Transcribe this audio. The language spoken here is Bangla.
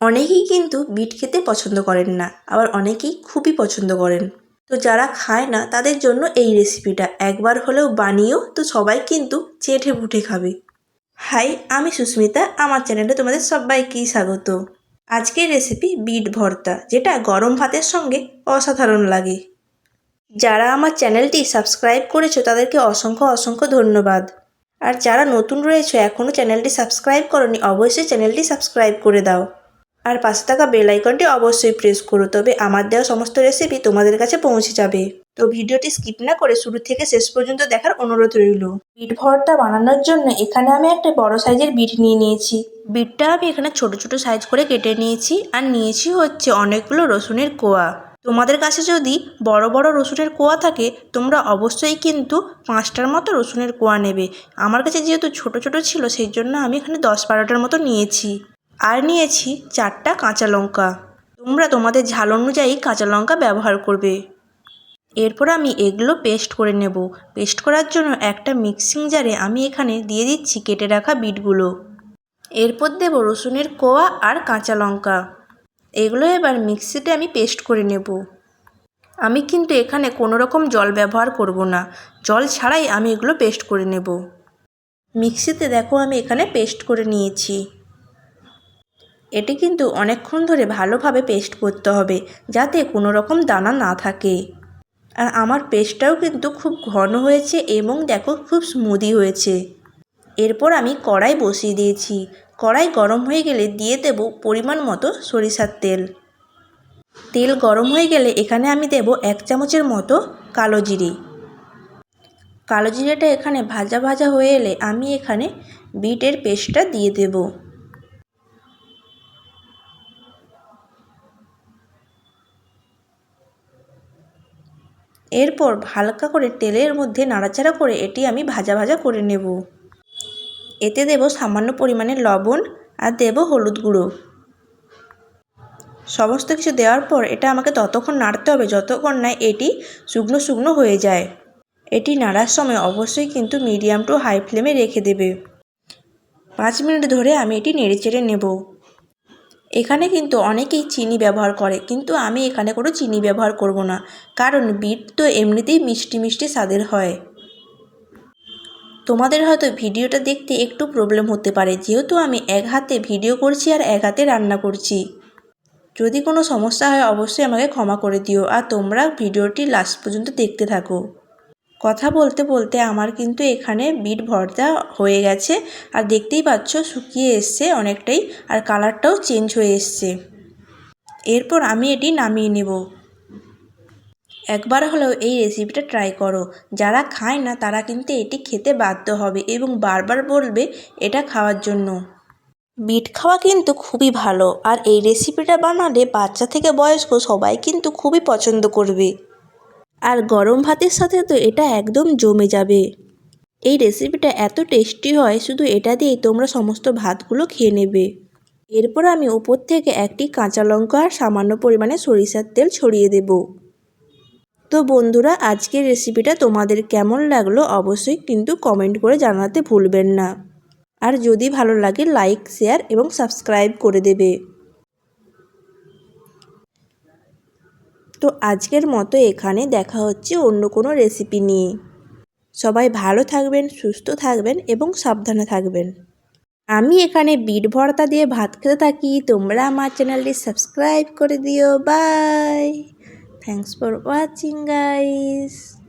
অনেকেই কিন্তু বিট খেতে পছন্দ করেন না, আবার অনেকেই খুবই পছন্দ করেন। তো যারা খায় না, তাদের জন্য এই রেসিপিটা একবার হলেও বানিয়েও তো সবাই কিন্তু চেটে পুটে খাবে। হাই, আমি সুস্মিতা, আমার চ্যানেলে তোমাদের সবাইকেই স্বাগত। আজকের রেসিপি বিট ভর্তা, যেটা গরম ভাতের সঙ্গে অসাধারণ লাগে। যারা আমার চ্যানেলটি সাবস্ক্রাইব করেছ, তাদেরকে অসংখ্য অসংখ্য ধন্যবাদ। আর যারা নতুন রয়েছে এখনও চ্যানেলটি সাবস্ক্রাইব করনি, অবশ্যই চ্যানেলটি সাবস্ক্রাইব করে দাও। আর পাশে থাকা বেল আইকনটি অবশ্যই প্রেস করো, তবে আমার দেওয়া সমস্ত রেসিপি তোমাদের কাছে পৌঁছে যাবে। তো ভিডিওটি স্কিপ না করে শুরু থেকে শেষ পর্যন্ত দেখার অনুরোধ রইল। বিট ভর্তা বানানোর জন্য এখানে আমি একটা বড় সাইজের বিট নিয়ে নিয়েছি। বিটটা আমি এখানে ছোট ছোট সাইজ করে কেটে নিয়েছি আর নিয়েছি হচ্ছে অনেকগুলো রসুনের কোয়া। তোমাদের কাছে যদি বড় বড় রসুনের কোয়া থাকে, তোমরা অবশ্যই কিন্তু পাঁচটার মতো রসুনের কোয়া নেবে। আমার কাছে যেহেতু ছোট ছোট ছিল, সেই জন্য আমি এখানে দশ বারোটার মতো নিয়েছি। আর নিয়েছি চারটা কাঁচা লঙ্কা। তোমরা তোমাদের ঝাল অনুযায়ী কাঁচা লঙ্কা ব্যবহার করবে। এরপর আমি এগুলো পেস্ট করে নেব। পেস্ট করার জন্য একটা মিক্সিং জারে আমি এখানে দিয়ে দিচ্ছি কেটে রাখা বিটগুলো। এরপর দেব রসুনের কোয়া আর কাঁচা লঙ্কা। এগুলো এবার মিক্সিতে আমি পেস্ট করে নেব। আমি কিন্তু এখানে কোনো রকম জল ব্যবহার করব না। জল ছাড়াই আমি এগুলো পেস্ট করে নেব। মিক্সিতে দেখো আমি এখানে পেস্ট করে নিয়েছি। এটি কিন্তু অনেকক্ষণ ধরে ভালোভাবে পেস্ট করতে হবে, যাতে কোনো রকম দানা না থাকে। আর আমার পেস্টটাও কিন্তু খুব ঘন হয়েছে এবং দেখো খুব স্মুদি হয়েছে। এরপর আমি কড়াই বসিয়ে দিয়েছি। কড়াই গরম হয়ে গেলে দিয়ে দেব পরিমাণ মতো সরিষার তেল। তেল গরম হয়ে গেলে এখানে আমি দেব এক চামচের মতো কালো জিরে। কালো জিরেটা এখানে ভাজা ভাজা হয়ে এলে আমি এখানে বিটের পেস্টটা দিয়ে দেব। এরপর হালকা করে তেলের মধ্যে নাড়াচাড়া করে এটি আমি ভাজা ভাজা করে নেব। এতে দেব সামান্য পরিমাণে লবণ আর দেব হলুদ গুঁড়ো। সমস্ত কিছু দেওয়ার পর এটা আমাকে ততক্ষণ নাড়তে হবে যতক্ষণ না এটি শুকনো শুকনো হয়ে যায়। এটি নাড়ার সময় অবশ্যই কিন্তু মিডিয়াম টু হাই ফ্লেমে রেখে দেবে। পাঁচ মিনিট ধরে আমি এটি নেড়ে চেড়ে নেব। এখানে কিন্তু অনেকেই চিনি ব্যবহার করে, কিন্তু আমি এখানে কোনো চিনি ব্যবহার করব না, কারণ বিট তো এমনিতেই মিষ্টি মিষ্টি স্বাদের হয়। তোমাদের হয়তো ভিডিওটা দেখতে একটু প্রবলেম হতে পারে, যেহেতু আমি এক হাতে ভিডিও করছি আর এক হাতে রান্না করছি। যদি কোনো সমস্যা হয় অবশ্যই আমাকে ক্ষমা করে দিও, আর তোমরা ভিডিওটি লাস্ট পর্যন্ত দেখতে থাকো। কথা বলতে বলতে আমার কিন্তু এখানে বিট ভর্তা হয়ে গেছে। আর দেখতেই পাচ্ছ, শুকিয়ে এসছে অনেকটাই, আর কালারটাও চেঞ্জ হয়ে এসছে। এরপর আমি এটি নামিয়ে নেব। একবার হলেও এই রেসিপিটা ট্রাই করো। যারা খায় না, তারা কিন্তু এটি খেতে বাধ্য হবে এবং বারবার বলবে এটা খাওয়ার জন্য। বিট খাওয়া কিন্তু খুবই ভালো। আর এই রেসিপিটা বানালে বাচ্চা থেকে বয়স্ক সবাই কিন্তু খুবই পছন্দ করবে। আর গরম ভাতের সাথে তো এটা একদম জমে যাবে। এই রেসিপিটা এত টেস্টি হয়, শুধু এটা দিয়েই তোমরা সমস্ত ভাতগুলো খেয়ে নেবে। এরপর আমি উপর থেকে একটি কাঁচা লঙ্কা আর সামান্য পরিমাণে সরিষার তেল ছড়িয়ে দেব। তো বন্ধুরা, আজকের রেসিপিটা তোমাদের কেমন লাগল অবশ্যই কিন্তু কমেন্ট করে জানাতে ভুলবেন না। আর যদি ভালো লাগে লাইক শেয়ার এবং সাবস্ক্রাইব করে দেবে। তো আজকের মতো এখানে দেখা হচ্ছে অন্য কোনো রেসিপি নিয়ে। সবাই ভালো থাকবেন, সুস্থ থাকবেন এবং সাবধানে থাকবেন। আমি এখানে বিট ভর্তা দিয়ে ভাত খেতে থাকি। তোমরা আমার চ্যানেলটি সাবস্ক্রাইব করে দিও। Bye. Thanks for watching guys